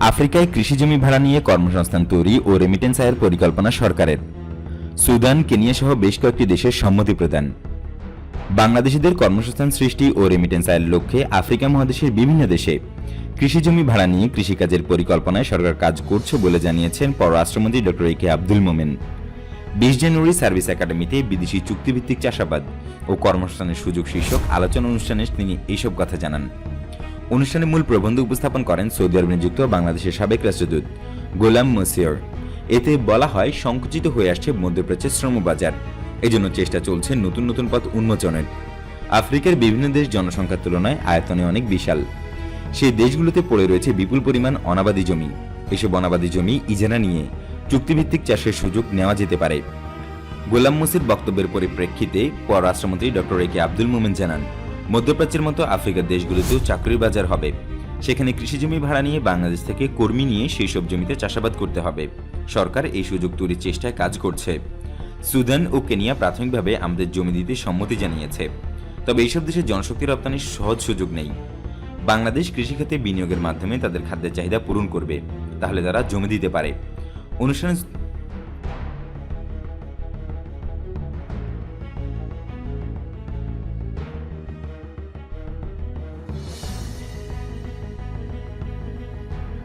আফ্রিকায় কৃষিজমি ভাড়া নিয়ে কর্মসংস্থান তৈরি ও রেমিটেন্স আয়ের পরিকল্পনা সরকারের। সুদান কেনিয়া সহ বেশ কয়েকটি দেশের সম্মতি প্রদান। বাংলাদেশিদের কর্মসংস্থান সৃষ্টি ও রেমিটেন্স আয়ের লক্ষ্যে আফ্রিকা মহাদেশের বিভিন্ন দেশে কৃষিজমি ভাড়া নিয়ে কৃষিকাজের পরিকল্পনায় সরকার কাজ করছে বলে জানিয়েছেন পররাষ্ট্রমন্ত্রী ডক্টর এ কে আব্দুল মোমেন। বিশ জানুয়ারি সার্ভিস একাডেমিতে বিদেশি চুক্তিভিত্তিক চাষাবাদ ও কর্মসংস্থানের সুযোগ শীর্ষক আলোচনা অনুষ্ঠানে তিনি এইসব কথা জানান। অনুষ্ঠানে মূল প্রবন্ধ উপস্থাপন করেন সৌদি আরবে নিযুক্ত বাংলাদেশের সাবেক রাষ্ট্রদূত গোলাম মসিয়র এতে বলা হয়, সংকুচিত হয়ে আসছে মধ্যপ্রাচ্যের শ্রমবাজার। এজন্য চেষ্টা চলছে নতুন নতুন পথ উন্মোচনের। আফ্রিকার বিভিন্ন দেশ জনসংখ্যার তুলনায় আয়তনে অনেক বিশাল। সেই দেশগুলোতে পড়ে রয়েছে বিপুল পরিমাণ অনাবাদি জমি। এসব অনাবাদি জমি ইজারা নিয়ে চুক্তিভিত্তিক চাষের সুযোগ নেওয়া যেতে পারে। গোলাম মুসির বক্তব্যের পরিপ্রেক্ষিতে পররাষ্ট্রমন্ত্রী ডক্টর এ কে আব্দুল মোমেন জানান মধ্যপ্রাচ্যের মতো আফ্রিকার দেশগুলোতেও চাকরির বাজার হবে। সেখানে কৃষিজমি ভাড়া নিয়ে বাংলাদেশ থেকে কর্মী নিয়ে সেই সব জমিতে চাষাবাদ করতে হবে। সরকার এই সুযোগ তৈরির চেষ্টায় কাজ করছে। সুদান ও কেনিয়া প্রাথমিকভাবে আমাদের জমি দিতে সম্মতি জানিয়েছে। তবে এইসব দেশের জনশক্তি রপ্তানির সহজ সুযোগ নেই। বাংলাদেশ কৃষিখাতে বিনিয়োগের মাধ্যমে তাদের খাদ্যের চাহিদা পূরণ করবে। তাহলে তারা জমি দিতে পারে। অনুষ্ঠানে